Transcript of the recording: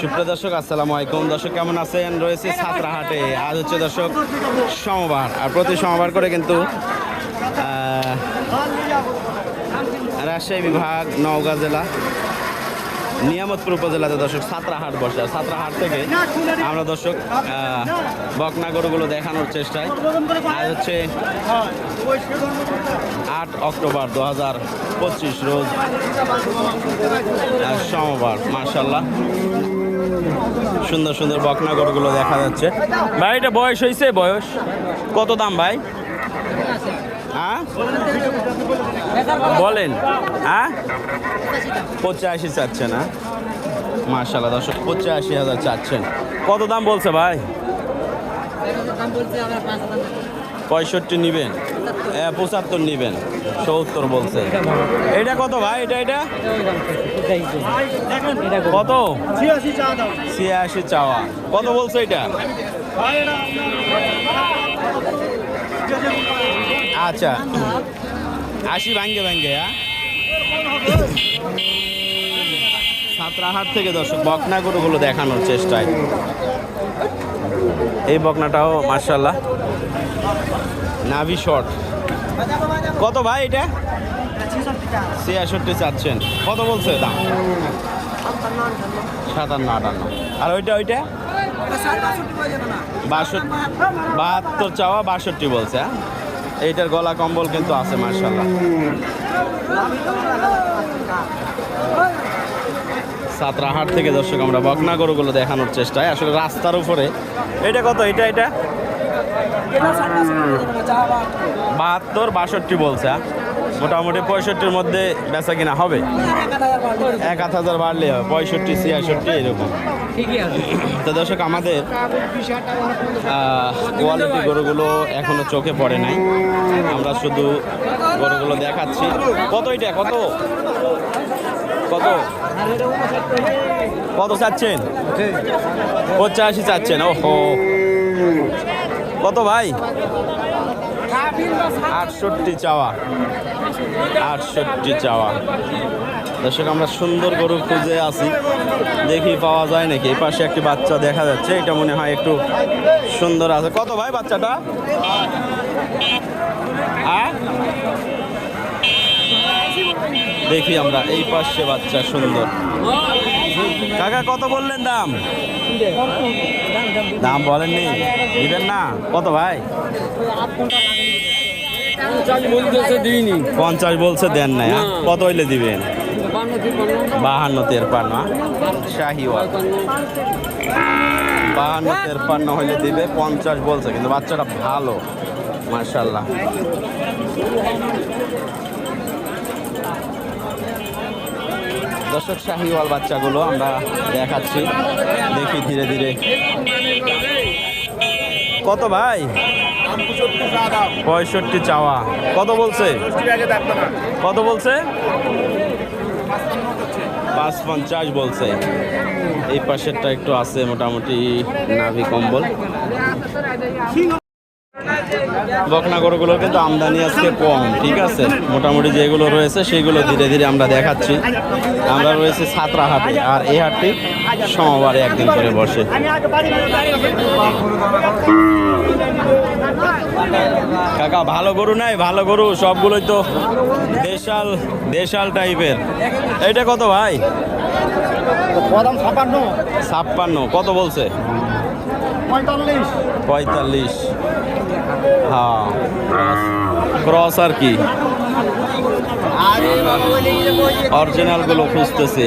সুপ্রিয় দর্শক, আসসালামু আলাইকুম। দর্শক, কেমন আছেন? রয়েছে ছাত্রাহাটে। আজ হচ্ছে দর্শক সোমবার। আর প্রতি সোমবার করে কিন্তু রাজশাহী বিভাগ, নওগাঁ জেলা নিয়ামতপুর উপজেলাতে দর্শক সাতরাহাট বসে আর সাতরাহাট থেকে আমরা দর্শক আহ, বকনা গরুগুলো দেখানোর চেষ্টায়। আজ হচ্ছে আট অক্টোবর দু হাজার পঁচিশ রোজ সোমবার মার্শাল্লাহ সুন্দর সুন্দর বকনা গরুগুলো দেখা যাচ্ছে। ভাই এটা বয়স হয়েছে বয়স? কত দাম ভাই? হ্যাঁ? বলেন। হ্যাঁ? পঁচাশি চাচ্ছে না মার্শাল্লাহ দর্শক, পঁচাশি হাজার চাচ্ছেন। কত দাম বলছে ভাই? পঁয়ষট্টি নিবেন। হ্যাঁ পঁচাত্তর নিবেন। সত্তর বলছে। এটা কত ভাই? এটা এটা? কত? ছিয়াশি চাওয়া। কত বলছে এটা? আচ্ছা। আশি ভাঙ্গে ভাঙ্গে হ্যাঁ? সাতরাহাট থেকে দর্শক বকনা গরুগুলো দেখানোর চেষ্টায়। এই বকনাটাও মার্শাল্লাহ নাভি শর্ট কত ভাই এটা? ছিয়াষট্টি চাচ্ছেন। কত বলছে দাম? সাতান্ন আটান্ন। আর ওইটা ওইটা? বাষট্টি বাহাত্তর চাওয়া বাষট্টি বলছে হ্যাঁ? এইটার গলা কম্বল কিন্তু আছে মার্শাল্লাহ সাতরাহাট থেকে দর্শক, আমরা বকনা গরুগুলো দেখানোর চেষ্টায়। আসলে রাস্তার উপরে, এটা কত? এটা এটা? বাহাত্তর, বাষট্টি বলছে? মোটামুটি পঁয়ষট্টির মধ্যে বেচা কিনা হবে? এক হাজার বাড়লে হবে, পঁয়ষট্টি, ছিয়াষট্টি, এরকম। তো দর্শক, আমাদের কোয়ালিটি গরুগুলো এখনও চোখে পড়ে নাই। আমরা শুধু গরুগুলো দেখাচ্ছি। কত এটা? কত? কত? কত চাচ্ছেন? পঁচাশি চাচ্ছেন ও হো কত ভাই? আটষট্টি চাওয়া। আটষট্টি চাওয়া। দর্শক, আমরা সুন্দর গরু খুঁজে আছি। দেখি পাওয়া যায় নাকি। এই পাশে একটি বাচ্চা দেখা যাচ্ছে। এটা মনে হয় একটু সুন্দর আছে। কত ভাই বাচ্চাটা? দেখি আমরা, এই পাশে বাচ্চা সুন্দর। কাকা, কত বললেন দাম? দাম বলেননি। দিবেন না? কত ভাই? পঞ্চাশ বলছে, দেন নাই? কত হইলে দিবেন? বাহান্ন তেরপান্ন শাহিওয়াল। বাহান্ন তেরপান্ন হইলে দিবে পঞ্চাশ বলছে, কিন্তু বাচ্চাটা ভালো মার্শাল্লাহ দর্শক, শাহিওয়াল বাচ্চাগুলো আমরা দেখাচ্ছি, দেখি ধীরে ধীরে। কত ভাই? পঁয়ষট্টি চাওয়া। কত বলছে? কত বলছে? পাঁচ পঞ্চাশ বলছে। এই পাশেরটা একটু আছে মোটামুটি নাভি কম্বল। বকনা গরুগুলোর কিন্তু আমদানি আজকে কম ঠিক আছে? মোটামুটি যেগুলো রয়েছে সেগুলো ধীরে ধীরে আমরা দেখাচ্ছি। আমরা রয়েছে সাতরা হাটে আর এই হাটটি সোমবারে একদিন করে বসে। কাকা ভালো গরু নাই? ভালো গরু সবগুলোই তো দেশাল দেশাল টাইপের। এইটা কত ভাই? ছাপ্পান্ন কত বলছে? পঁয়তাল্লিশ। পঁয়তাল্লিশ। হ্যাঁ। ক্রস আর কি? অরিজিনালগুলো খুঁজতেছে।